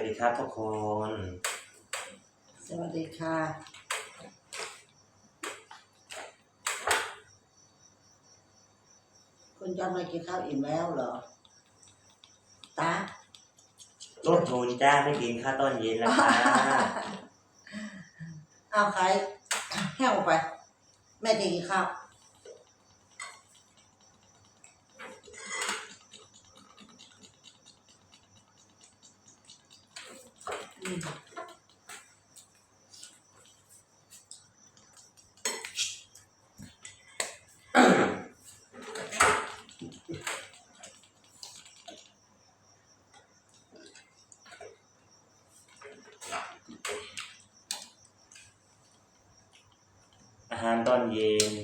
วัสดีครับทุกคน สวัสดีค่ะ คุณจำมากินข้าวอิ่มแล้วเหรอตาต้นทุนจ้าไม่กินข้าวต้นเย็นแล้วค่ะเอาใครแห้วไป แม่จะกินข้าว อืมอาหารตอนเย็น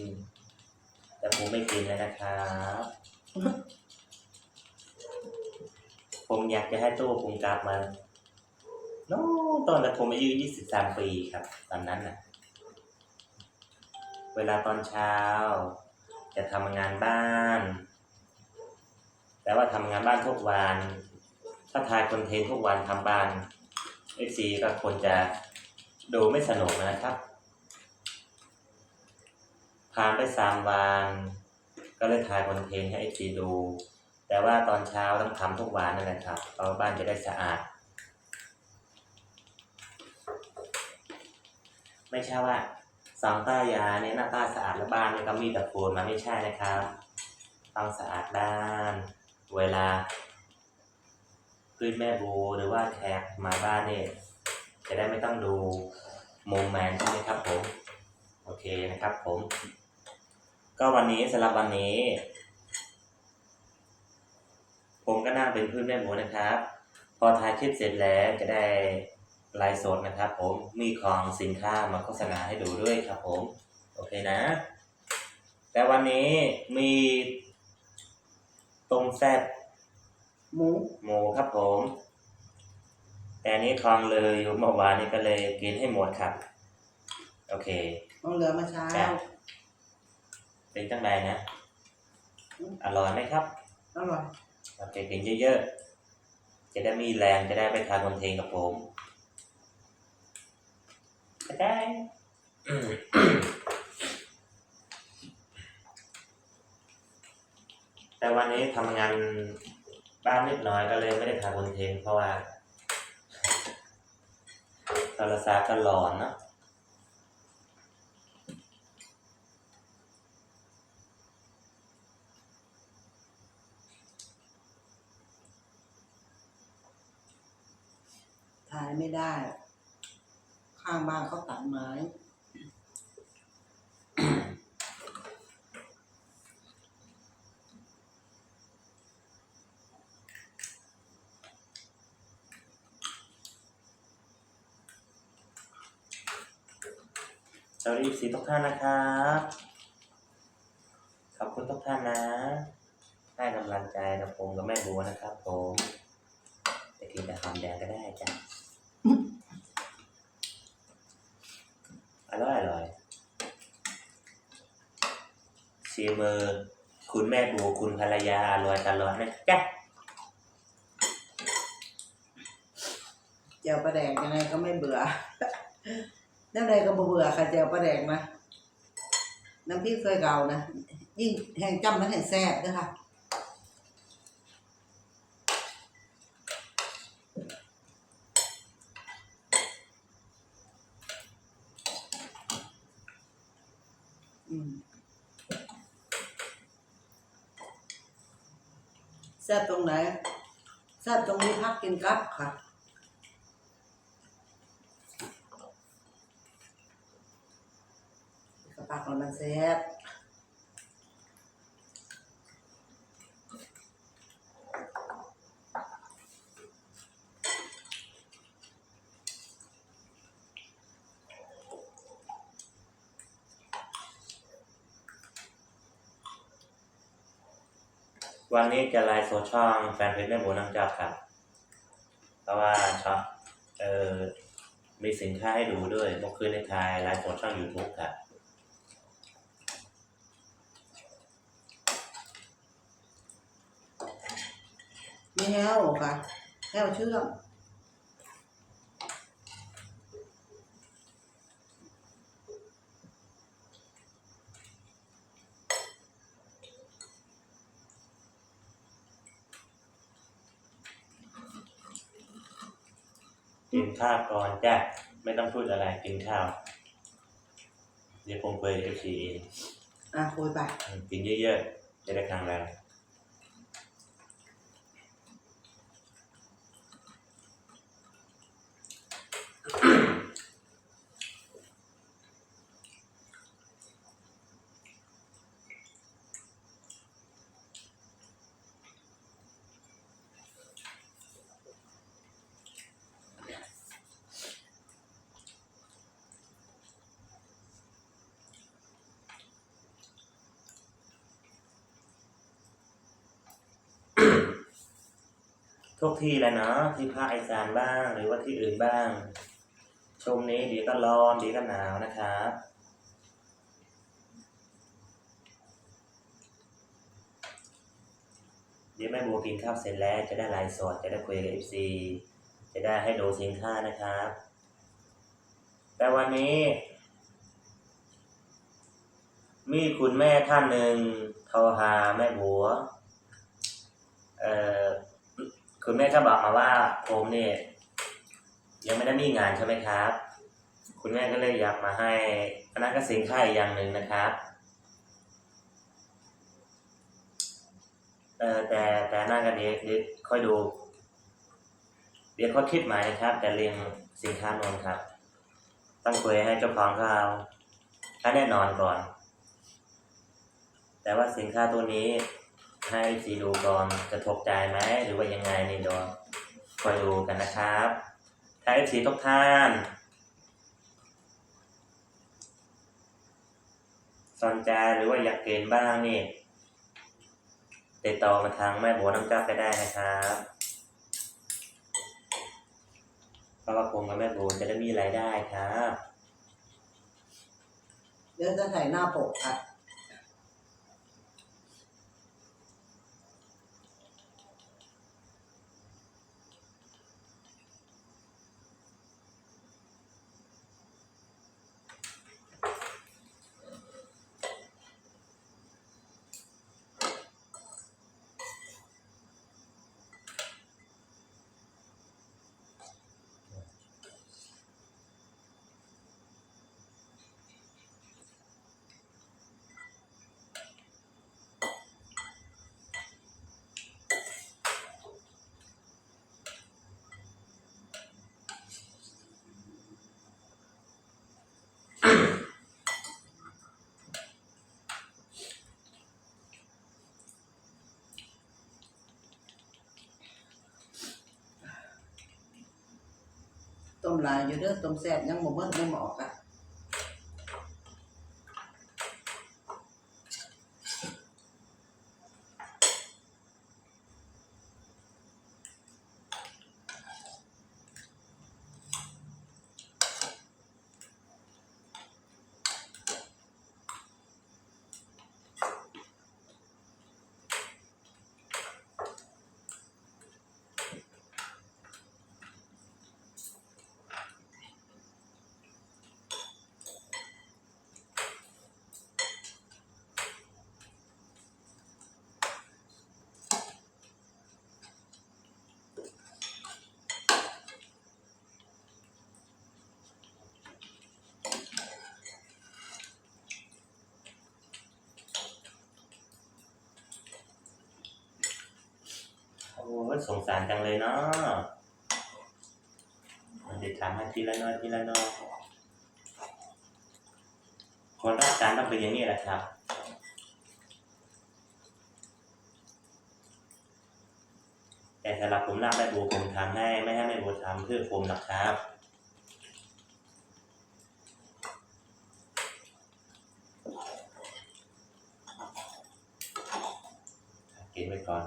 แต่ผมไม่กินแล้วนะครับ ผมอยากจะให้ตู้ผมกลับมา โน้ตอนนั้นผมอายุ23ปีครับ ตอนนั้นน่ะ เวลาตอนเช้า จะทำงานบ้าน แต่ว่าทำงานบ้านทุกวัน ถ้าถ่ายคอนเทนต์ทุกวันทำบ้านเอฟซีก็ควรจะดูไม่สนุกนะครับผ่านไปสามวัน ก็เลยถ่ายคอนเทนต์ให้เอฟซีดู แต่ว่าตอนเช้าต้องทำทุกวันนั่นแหละครับเพราะว่าบ้านจะได้สะอาด ไม่ใช่ว่าสองต้ายาเนี่ยหน้าตาสะอาดแล้วบ้านเนี่ยก็มีแต่โฟนมาไม่ใช่นะครับ ต้องสะอาดบ้าน เวลาพื่อนแม่บูหรือว่าแขกมาบ้านเนี่ยจะได้ไม่ต้องดูโมแมนใช่ไหมครับผม โอเคนะครับผม ก็วันนี้สำหรับวันนี้ ผมก็นั่งเป็นพื่อนแม่บูนะครับ พอถ่ายคลิปเสร็จแล้วจะได้ ไลฟ์สดนะครับ ผมมีของสินค้ามาโฆษณาให้ดูด้วยครับผม โอเคนะ แต่วันนี้มีต้มแซ่บหมูหมูครับผม แต่อันนี้คลองเลยอยู่เมื่อวานนี้ก็เลยกินให้หมดครับ โอเคต้องเหลือมาเช้าจ้ะเป็นจังไดนะ อร่อยไหมครับ อร่อย โอเคกินเยอะๆ จะได้มีแรงจะได้ไปทานคอนเทนต์กับผมจะ ได้อืมแต่วันนี้ทำงานบ้านนิดหน่อยก็เลยไม่ได้ทำคอนเทนต์เพราะว่าโทรศัพท์ก็หลอนเนอะถ่ายไม่ได้ ข้างบ้านเขาตัดไม้ สวัสดีสีทุกท่านนะครับ ขอบคุณทุกท่านนะ ให้กำลังใจกับผมกับแม่บัวนะครับผมจะกินแต่หอมแดงก็ได้จ้ะ อร่อยอร่อยชีมือคุณแม่บัวคุณภรรยาอร่อยตลอดนะจ๊ะเจียวปลาแดกยังไงก็ไม่เบื่อ น้ำใดก็บ่เบื่อค่ะเจียวปลาแดกนะ น้ำพริกเคยเก่านะ ยิ่งแห้งจ้ำมันแห้งแซ่บด้วยค่ะ แซ่บตรงไหนแซ่บตรงนี้พักกินกับค่ะกระปักมันมันแซ่บ วันนี้จะไลฟ์โซช่องแฟนเพจแม่บัวน้ำจับครับ เพราะว่าช็อปเออมีสินค้าให้ดูด้วยเมื่อคืนในไทยไลฟ์โซช่องยูทูบครับมีแห้วค่ะแห้วเชื่อม ข้าวก่อนจ้ะไม่ต้องพูดอะไรกินข้าว เดี๋ยวผมเปิดเอฟซีเองอะคุยไป กินเยอะๆจะได้แข็งแรง ทุกที่แหล้วเนาะที่ภาคอีสานบ้างหรือว่าที่อื่นบ้าง ชมนี้เดียวก็ร้อนเดียวก็หนาวนะครับเดี๋ยวแม่บัวกินข้าวเสร็จแล้วจะได้ไลฟ์สดจะได้คุยกับเอฟซีจะได้ให้ดูสินค้านะครับ แต่วันนี้ มีคุณแม่ท่านหนึ่งโทรหาแม่บัว เอ่อ คุณแม่ก็บอกมาว่าผมเนี่ยยังไม่ได้มีงานใช่ไหมครับ คุณแม่ก็เลยอยากมาให้อนนั้นก็สินค้าอีกอย่างหนึ่งนะครับเออแต่แต่นั่นกันเดี๋ยวเดี๋ยวค่อยดู เดี๋ยวค่อยคิดใหม่นะครับ แต่เรียงสินค้านนครับ ต้องคุยให้เจ้าของเขาถ้าแน่นอนก่อน แต่ว่าสินค้าตัวนี้ ให้สีดูก่อนจะถูกใจไหมหรือว่ายังไงนี่เดี๋ยวคอยดูกันนะครับถ้าเอฟซีทุกท่าน สนใจหรือว่าอยากเกณฑ์บ้างนี่ติดต่อมาทางแม่บัวน้ำจับไปได้นะครับเพราะว่าผมกับแม่บัวจะได้มีรายได้ครับ เดี๋ยวจะใส่หน้าปกค่ะต้ มลายอยู่เด้อต้มแซ่บยังบ่เบิ่ไม่หมาะอะโอ้ ยสงสารจังเลยเนาะมันจะทำให้ทีละน้อยทีละน้อยคนรักการต้องเป็นอย่างนี้แหละครับแต่สำหรับผมรักแม่บัวผมทำให้ไม่ให้แม่บัวทำเพื่อผมนะครับกินไปก่อน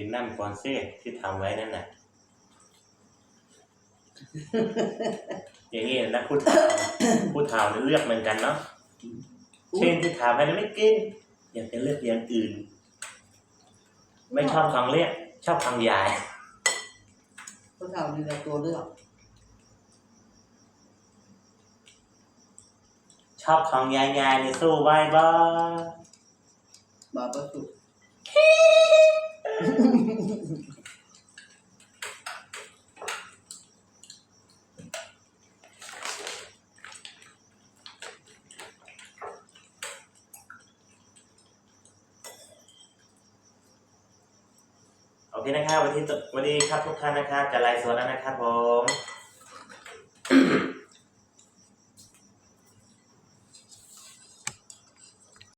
กินน้ำก่อนเซ่ที่ทำไว้นั่นน่ะ อย่างนี้นะผู้เฒ่าผู้เฒ่านี่เลือกเหมือนกันเนาะเช่นที่ถามไปแล้วไม่กิน อยากจะเลือกอย่างอื่น ไม่ชอบคำเรียก ชอบคำยายผู้เฒ่ามีแต่ตัวเลือก ชอบคำยายยายในสู้ไหวบ้าบบ่ประสุก โอเคนะครับวันที่วันนี้ครับทุกท่านนะครับจะไลฟ์สดแล้วนะครับผม